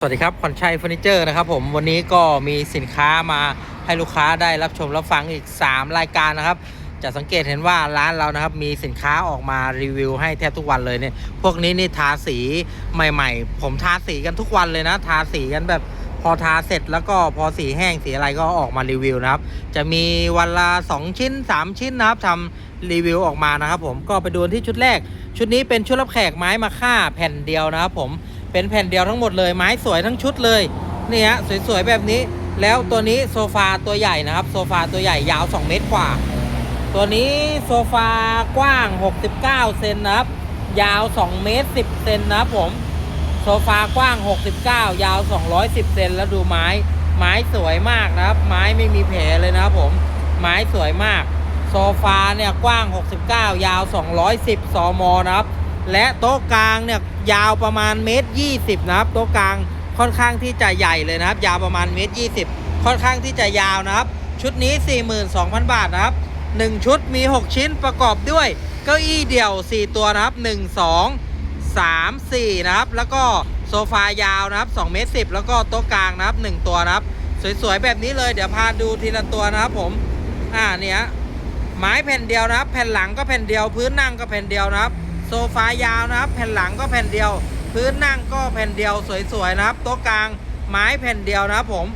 สวัสดีครับขวัญชัยเฟอร์นิเจอร์นะครับผมวันนี้ก็มีสินค้ามาให้ลูกค้าได้รับชมรับฟังอีก 3 รายการนะครับ จะสังเกตเห็นว่าร้านเรานะครับมีสินค้าออกมารีวิวให้แทบทุกวันเลยเนี่ยพวกนี้นี่ทาสีใหม่ๆ ผมทาสีกันทุกวันเลยนะ ทาสีกันแบบพอทาเสร็จแล้วก็พอสีแห้งสีอะไรก็ออกมารีวิวนะครับ จะมีวันละ 2 ชิ้น 3 ชิ้นนะครับทำรีวิวออกมานะครับผมก็ไปดูที่ชุดแรก ชุดนี้เป็นชุดรับแขกไม้มาค่าแผ่นเดียวนะครับผม เป็นแผ่นเดียวทั้งหมดเลยไม้สวยทั้งชุดเลยนี่ฮะสวยๆแบบนี้ แล้วตัวนี้โซฟาตัวใหญ่นะครับ โซฟาตัวใหญ่ยาว 2 เมตรกว่า ตัวนี้โซฟากว้าง 69 เซนนะครับ ยาว 2 เมตร 10 เซนนะครับผม โซฟากว้าง 69 ยาว 210 เซนแล้วดูไม้ ไม้สวยมากนะครับ ไม้ไม่มีแผลเลยนะครับผม ไม้สวยมาก โซฟาเนี่ยกว้าง 69 ยาว 210 ซมนะครับ และโต๊ะกลางเนี่ยยาวประมาณเมตรยี่สิบนะครับ โต๊ะกลางค่อนข้างที่จะใหญ่เลยนะครับ ยาวประมาณเมตรยี่สิบค่อนข้างที่จะยาวนะครับ ชุดนี้ 42,000 บาทนะครับ 1 ชุดมี 6 ชิ้นประกอบด้วยเก้าอี้เดี่ยว 4 ตัวนะครับ 1 2 3 4 นะครับ แล้วก็โซฟายาวนะครับ2เมตร10 แล้วก็โต๊ะกลางนะครับ 1 ตัวนะครับ สวยๆ แบบนี้เลยเดี๋ยวพาดูทีละตัวนะครับผม อ่าเนี่ยไม้แผ่นเดียวนะครับ แผ่นหลังก็แผ่นเดียวพื้นนั่งก็แผ่นเดียวนะครับ โซฟายาวนะครับ แผ่นหลังก็แผ่นเดียว พื้นนั่งก็แผ่นเดียวสวยๆนะครับโต๊ะกลางไม้แผ่นเดียวนะครับผม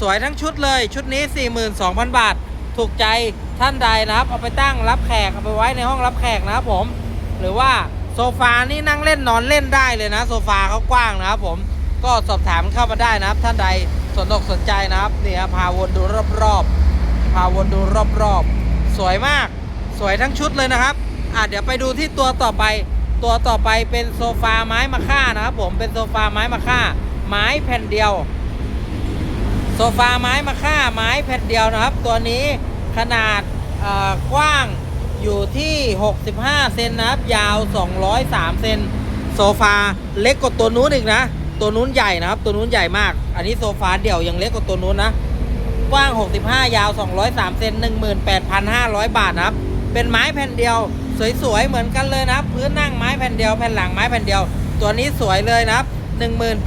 สวยทั้งชุดเลยชุดนี้ 42,000 บาท ถูกใจท่านใดนะครับ เอาไปตั้งรับแขกเอาไปไว้ในห้องรับแขกนะครับผม หรือว่าโซฟานี่นั่งเล่นนอนเล่นได้เลยนะ โซฟาเขากว้างนะครับผมก็สอบถามเข้ามาได้นะครับ ท่านใดสนอกสนใจนะครับนี่ครับพาวนดูรอบๆพาวนดูรอบๆสวยมาก สวยทั้งชุดเลยนะครับ อะเดี๋ยวไปดูที่ตัวต่อไป ตัวต่อไปเป็นโซฟาไม้มะค่านะครับผมเป็นโซฟาไม้มะค่า ไม้แผ่นเดียว โซฟาไม้มะค่า ไม้แผ่นเดียวนะครับ ตัวนี้ขนาดอ่อกว้างอยู่ที่ 65 เซนนะครับ ยาว 203 เซนโซฟาเล็กกว่าตัวนู้นอีกนะ ตัวนู้นใหญ่นะครับ ตัวนู้นใหญ่มาก อันนี้โซฟาเดี่ยวยังเล็กกว่าตัวนู้นนะ กว้าง 65 ยาว 203 เซน18,500 บาทนะครับ เป็นไม้แผ่นเดียว สวยๆเหมือนกันเลยนะพื้นนั่งไม้แผ่นเดียวแผ่นหลังไม้แผ่นเดียว ตัวนี้สวยเลยนะ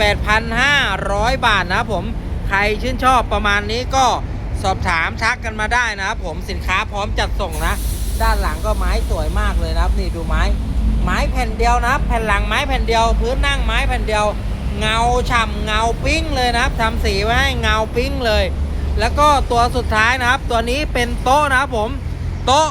18,500 บาทนะครับผมใครชื่นชอบประมาณนี้ก็สอบถามทักกันมาได้นะครับผมสินค้าพร้อมจัดส่งนะ ด้านหลังก็ไม้สวยมากเลยนะนี่ดูไม้ ไม้แผ่นเดียวนะแผ่นหลังไม้แผ่นเดียว พื้นนั่งไม้แผ่นเดียว เงาฉ่ำเงาปิ้งเลยนะครับทำสีไว้ให้เงาปิ้งเลย แล้วก็ตัวสุดท้ายนะครับ ตัวนี้เป็นโต๊ะนะครับผม โต๊ะ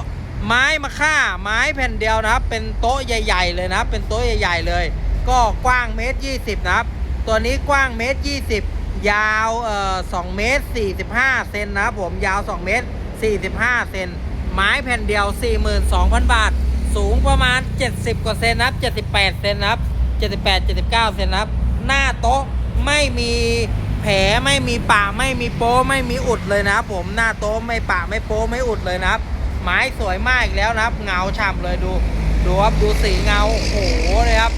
ไม้มะค่าไม้แผ่นเดียวนะครับ เป็นโต๊ะใหญ่ ๆ เลยนะครับ เป็นโต๊ะใหญ่ ๆ เลย ก็กว้างเมตรยี่สิบนะครับ ตัวนี้กว้างเมตรยี่สิบยาวเอ่อสองเมตรสี่สิบห้าเซนนะครับผมยาวสองเมตรสี่สิบห้าเซนไม้แผ่นเดียวสี่หมื่นสองพันบาท สูงประมาณเจ็ดสิบกว่าเซนนะครับเจ็ดสิบแปดเซนนะครับเจ็ดสิบแปดเจ็ดสิบเก้าเซนนะครับ หน้าโต๊ะไม่มีแผลไม่มีปะไม่มีโป้ไม่มีอุดเลยนะครับผมหน้าโต๊ะไม่ปะไม่โป้ไม่อุดเลยนะครับ ไม้สวยมากอีกแล้วนะครับ เงาฉ่ำเลยดู ดูครับดูสีเงาโอ้โหเลยครับ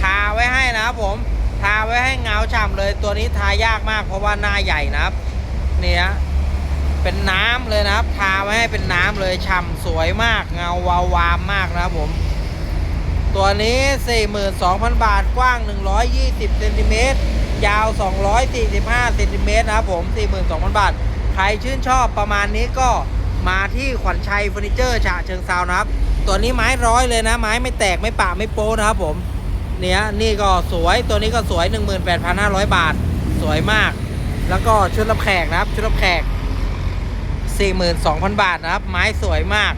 ทาไว้ให้นะครับผม ทาไว้ให้เงาฉ่ำเลยตัวนี้ทายากมากเพราะว่าหน้าใหญ่นะครับเนี่ยเป็นน้ำเลยนะครับ ทาไว้ให้เป็นน้ำเลยฉ่ำสวยมาก เงาวาววามมากนะครับผม ตัวนี้ 42,000 บาทกว้าง 120เซนติเมตรยาว 245เซนติเมตรนะครับผม 42,000 บาท ใครชื่นชอบประมาณนี้ก็ มาที่ขวัญชัยเฟอร์นิเจอร์ฉะเชิงเซานะครับ ตัวนี้ไม้ร้อยเลยนะ ไม้ไม่แตกไม่ปะไม่โป้นะครับผม เนี่ยนี่ก็สวยตัวนี้ก็สวย 18,500 บาท สวยมาก แล้วก็ชุดรับแขกนะครับ ชุดรับแขก 42,000 บาทนะครับ ไม้สวยมาก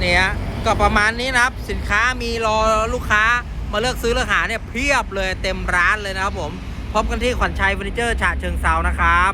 เนี่ยก็ประมาณนี้นะครับ สินค้ามีรอลูกค้ามาเลือกซื้อเลือกหาเนี่ยเพียบเลยเต็มร้านเลยนะครับผม พบกันที่ขวัญชัยเฟอร์นิเจอร์ฉะเชิงเซานะครับ